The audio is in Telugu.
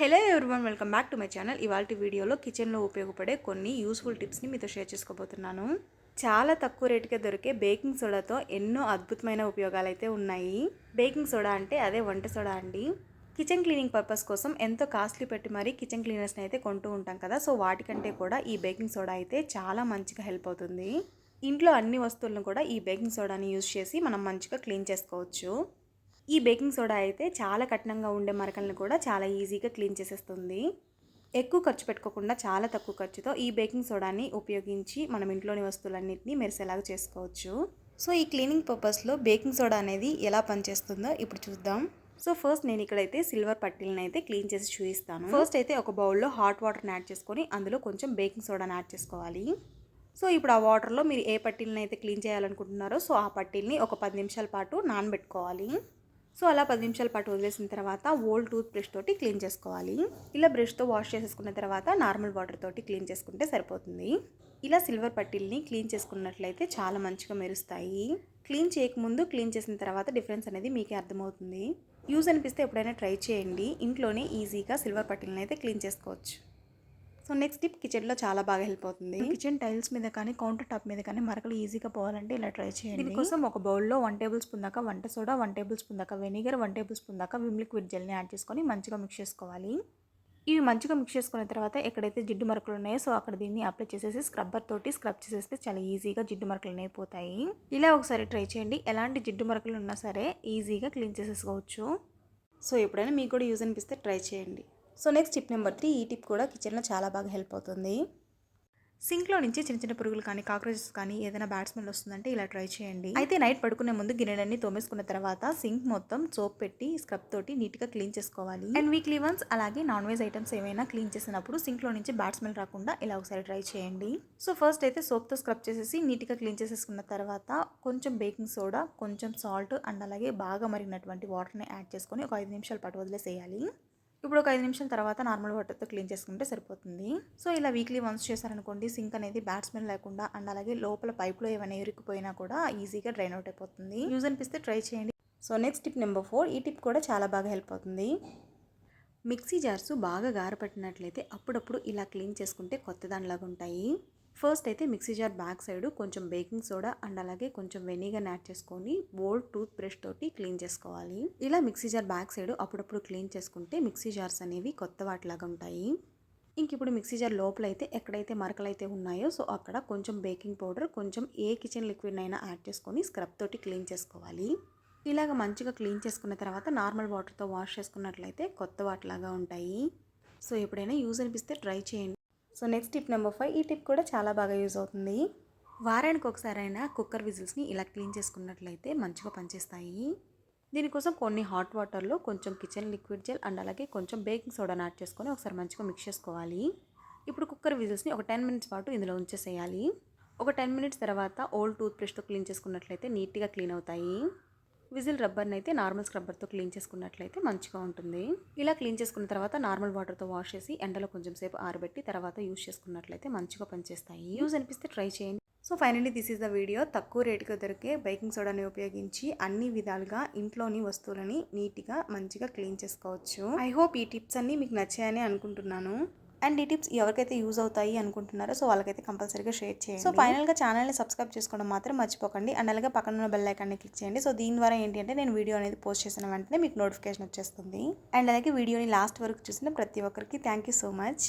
Hello everyone welcome back to my channel. ఇవాళ వీడియోలో కిచెన్లో ఉపయోగపడే కొన్ని యూస్ఫుల్ టిప్స్ని మీతో షేర్ చేసుకోబోతున్నాను. చాలా తక్కువ రేటుకే దొరికే బేకింగ్ సోడాతో ఎన్నో అద్భుతమైన ఉపయోగాలు అయితే ఉన్నాయి. బేకింగ్ సోడా అంటే అదే వంట సోడా అండి. కిచెన్ క్లీనింగ్ పర్పస్ కోసం ఎంతో కాస్ట్లీ పెట్టి మరీ కిచెన్ క్లీనర్స్ని అయితే కొంటూ ఉంటాం కదా సో వాటికంటే కూడా ఈ బేకింగ్ సోడా అయితే చాలా మంచిగా హెల్ప్ అవుతుంది. ఇంట్లో అన్ని వస్తువులను కూడా ఈ బేకింగ్ సోడాని యూజ్ చేసి మనం మంచిగా క్లీన్ చేసుకోవచ్చు. ఈ బేకింగ్ సోడా అయితే చాలా కఠినంగా ఉండే మరకలను కూడా చాలా ఈజీగా క్లీన్ చేసేస్తుంది. ఎక్కువ ఖర్చు పెట్టుకోకుండా చాలా తక్కువ ఖర్చుతో ఈ బేకింగ్ సోడాని ఉపయోగించి మనం ఇంట్లోని వస్తువులన్నింటినీ మెరిసేలాగా చేసుకోవచ్చు. సో ఈ క్లీనింగ్ పర్పస్లో బేకింగ్ సోడా అనేది ఎలా పనిచేస్తుందో ఇప్పుడు చూద్దాం. సో ఫస్ట్ నేను ఇక్కడైతే సిల్వర్ పట్టీలను అయితే క్లీన్ చేసి చూపిస్తాను. ఫస్ట్ అయితే ఒక బౌల్లో హాట్ వాటర్ని యాడ్ చేసుకొని అందులో కొంచెం బేకింగ్ సోడాని యాడ్ చేసుకోవాలి. సో ఇప్పుడు ఆ వాటర్లో మీరు ఏ పట్టీలను అయితే క్లీన్ చేయాలనుకుంటున్నారో సో ఆ పట్టీల్ని ఒక పది నిమిషాల పాటు నానబెట్టుకోవాలి. సో అలా పది నిమిషాల పాటు వదిలేసిన తర్వాత ఓల్డ్ టూత్ బ్రష్ తోటి క్లీన్ చేసుకోవాలి. ఇలా బ్రష్తో వాష్ చేసేసుకున్న తర్వాత నార్మల్ వాటర్ తోటి క్లీన్ చేసుకుంటే సరిపోతుంది. ఇలా సిల్వర్ పట్టీల్ని క్లీన్ చేసుకున్నట్లయితే చాలా మంచిగా మెరుస్తాయి. క్లీన్ చేయకముందు క్లీన్ చేసిన తర్వాత డిఫరెన్స్ అనేది మీకే అర్థమవుతుంది. యూజ్ అనిపిస్తే ఎప్పుడైనా ట్రై చేయండి. ఇంట్లోనే ఈజీగా సిల్వర్ పట్టీలను అయితే క్లీన్ చేసుకోవచ్చు. సో నెక్స్ట్ టిప్ కిచెన్లో చాలా బాగా హెల్ప్ అవుతుంది. కిచెన్ టైల్స్ మీద కానీ కౌంటర్ టాప్ మీద కానీ మరకలు ఈజీగా పోవాలంటే ఇలా ట్రై చేయండి. దీనికోసం ఒక బౌల్లో వన్ టేబుల్ స్పూన్ దాకా వంట సోడా వన్ టేబుల్ స్పూన్ దాకా వెనిగర్ వన్ టేబుల్ స్పూన్ దాకా విమ్ లిక్విడ్ జెల్ని యాడ్ చేసుకొని మంచిగా మిక్స్ చేసుకోవాలి. ఇవి మంచిగా మిక్స్ చేసుకున్న తర్వాత ఎక్కడైతే జిడ్డు మరకలు ఉన్నాయో సో అక్కడ దీన్ని అప్లై చేసేసి స్క్రబ్బర్ తోటి స్క్రబ్ చేసేస్తే చాలా ఈజీగా జిడ్డు మరకలు అనేవి పోతాయి. ఇలా ఒకసారి ట్రై చేయండి. ఎలాంటి జిడ్డు మరకలు ఉన్నా సరే ఈజీగా క్లీన్ చేసేసుకోవచ్చు. సో ఎప్పుడైనా మీకు కూడా యూజ్ అనిపిస్తే ట్రై చేయండి. So next tip number three ఈ టిప్ కూడా కిచెన్లో చాలా బాగా హెల్ప్ అవుతుంది. సింక్లో నుంచి చిన్న చిన్న పురుగులు కానీ కాక్రోచెస్ కానీ ఏదైనా బ్యాడ్ స్మెల్ వస్తుందంటే ఇలా ట్రై చేయండి. అయితే నైట్ పడుకునే ముందు గిన్నెలన్నీ తోమేసుకున్న తర్వాత సింక్ మొత్తం సోప్ పెట్టి స్క్రబ్ తోటి నీట్గా క్లీన్ చేసుకోవాలి. అండ్ వీక్లీ వన్స్ అలాగే నాన్ వెజ్ ఐటమ్స్ ఏమైనా క్లీన్ చేసినప్పుడు సింక్లో నుంచి బ్యాడ్ స్మెల్ రాకుండా ఇలా ఒకసారి ట్రై చేయండి. సో ఫస్ట్ అయితే సోప్తో స్క్రబ్ చేసేసి నీట్గా క్లీన్ చేసేసుకున్న తర్వాత కొంచెం బేకింగ్ సోడా కొంచెం సాల్ట్ అండ్ అలాగే బాగా మరిగినటువంటి వాటర్ని యాడ్ చేసుకొని ఒక ఐదు నిమిషాల పాటు వదిలేసేయాలి. ఇప్పుడు ఒక ఐదు నిమిషాల తర్వాత నార్మల్ వాటర్తో క్లీన్ చేసుకుంటే సరిపోతుంది. సో ఇలా వీక్లీ వన్స్ చేశారనుకోండి సింక్ అనేది బ్యాడ్ స్మెల్ లేకుండా అండ్ అలాగే లోపల పైప్లో ఏమైనా ఇరుక్కుపోయినా కూడా ఈజీగా డ్రైన్ అవుట్ అయిపోతుంది. యూజ్ అనిపిస్తే ట్రై చేయండి. So next tip number four ఈ టిప్ కూడా చాలా బాగా హెల్ప్ అవుతుంది. మిక్సీ జార్స్ బాగా గారపట్టినట్లయితే అప్పుడప్పుడు ఇలా క్లీన్ చేసుకుంటే కొత్త దానిలాగా ఉంటాయి. ఫస్ట్ అయితే మిక్సీ జార్ బ్యాక్ సైడ్ కొంచెం బేకింగ్ సోడా అండ్ అలాగే కొంచెం వెనిగర్ యాడ్ చేసుకొని బోల్డ్ టూత్ బ్రష్ తోటి క్లీన్ చేసుకోవాలి. ఇలా మిక్సీ జార్ బ్యాక్ సైడ్ అప్పుడప్పుడు క్లీన్ చేసుకుంటే మిక్సీ జార్స్ అనేవి కొత్త వాటిలాగా ఉంటాయి. ఇంక ఇప్పుడు మిక్సీ జార్ లోపల అయితే ఎక్కడైతే మరకలు అయితే ఉన్నాయో సో అక్కడ కొంచెం బేకింగ్ పౌడర్ కొంచెం ఏ కిచెన్ లిక్విడ్ అయినా యాడ్ చేసుకొని స్క్రబ్ తోటి క్లీన్ చేసుకోవాలి. ఇలాగ మంచిగా క్లీన్ చేసుకున్న తర్వాత నార్మల్ వాటర్తో వాష్ చేసుకున్నట్లయితే కొత్త వాటిలాగా ఉంటాయి. సో ఎప్పుడైనా యూజ్ అనిపిస్తే ట్రై చేయండి. So next tip number five ఈ టిప్ కూడా చాలా బాగా యూజ్ అవుతుంది. వారానికి ఒకసారైనా కుక్కర్ విజిల్స్ని ఇలా క్లీన్ చేసుకున్నట్లయితే మంచిగా పనిచేస్తాయి. దీనికోసం కొన్ని హాట్ వాటర్లో కొంచెం కిచెన్ లిక్విడ్ జెల్ అండ్ అలాగే కొంచెం బేకింగ్ సోడాని యాడ్ చేసుకొని ఒకసారి మంచిగా మిక్స్ చేసుకోవాలి. ఇప్పుడు కుక్కర్ విజిల్స్ని ఒక టెన్ మినిట్స్ పాటు ఇందులో ఉంచేసేయాలి. ఒక టెన్ మినిట్స్ తర్వాత ఓల్డ్ టూత్ బ్రష్తో క్లీన్ చేసుకున్నట్లయితే నీట్గా క్లీన్ అవుతాయి. విజిల్ రబ్బర్ని అయితే నార్మల్ స్క్రబ్బర్తో క్లీన్ చేసుకున్నట్లయితే మంచిగా ఉంటుంది. ఇలా క్లీన్ చేసుకున్న తర్వాత నార్మల్ వాటర్తో వాష్ చేసి ఎండలో కొంచెం సేపు ఆరబెట్టి తర్వాత యూస్ చేసుకున్నట్లయితే మంచిగా పనిచేస్తాయి. యూజ్ అనిపిస్తే ట్రై చేయండి. So finally this is the video. తక్కువ రేటుగా దొరికే బేకింగ్ సోడాని ఉపయోగించి అన్ని విధాలుగా ఇంట్లోని వస్తువులని నీట్గా మంచిగా క్లీన్ చేసుకోవచ్చు. ఐ హోప్ ఈ టిప్స్ అన్నీ మీకు నచ్చాయని అనుకుంటున్నాను. అండ్ ఈ టిప్స్ ఎవరికైతే యూజ్ అవుతాయి అనుకుంటున్నారో సో వాళ్ళకైతే కంపల్సరీగా షేర్ చేయండి. సో ఫైనల్గా ఛానల్ని సబ్స్క్రైబ్ చేసుకోవడం మాత్రం మర్చిపోకండి. అండ్ అలాగే పక్కన ఉన్న బెల్ ఐకాన్ని క్లిక్ చేయండి. సో దీని ద్వారా ఏంటి అంటే నేను వీడియో అనేది పోస్ట్ చేసిన వెంటనే మీకు నోటిఫికేషన్ వచ్చేస్తుంది. అండ్ అలాగే వీడియోని లాస్ట్ వరకు చూసిన ప్రతి ఒక్కరికి థ్యాంక్ యూ సో మచ్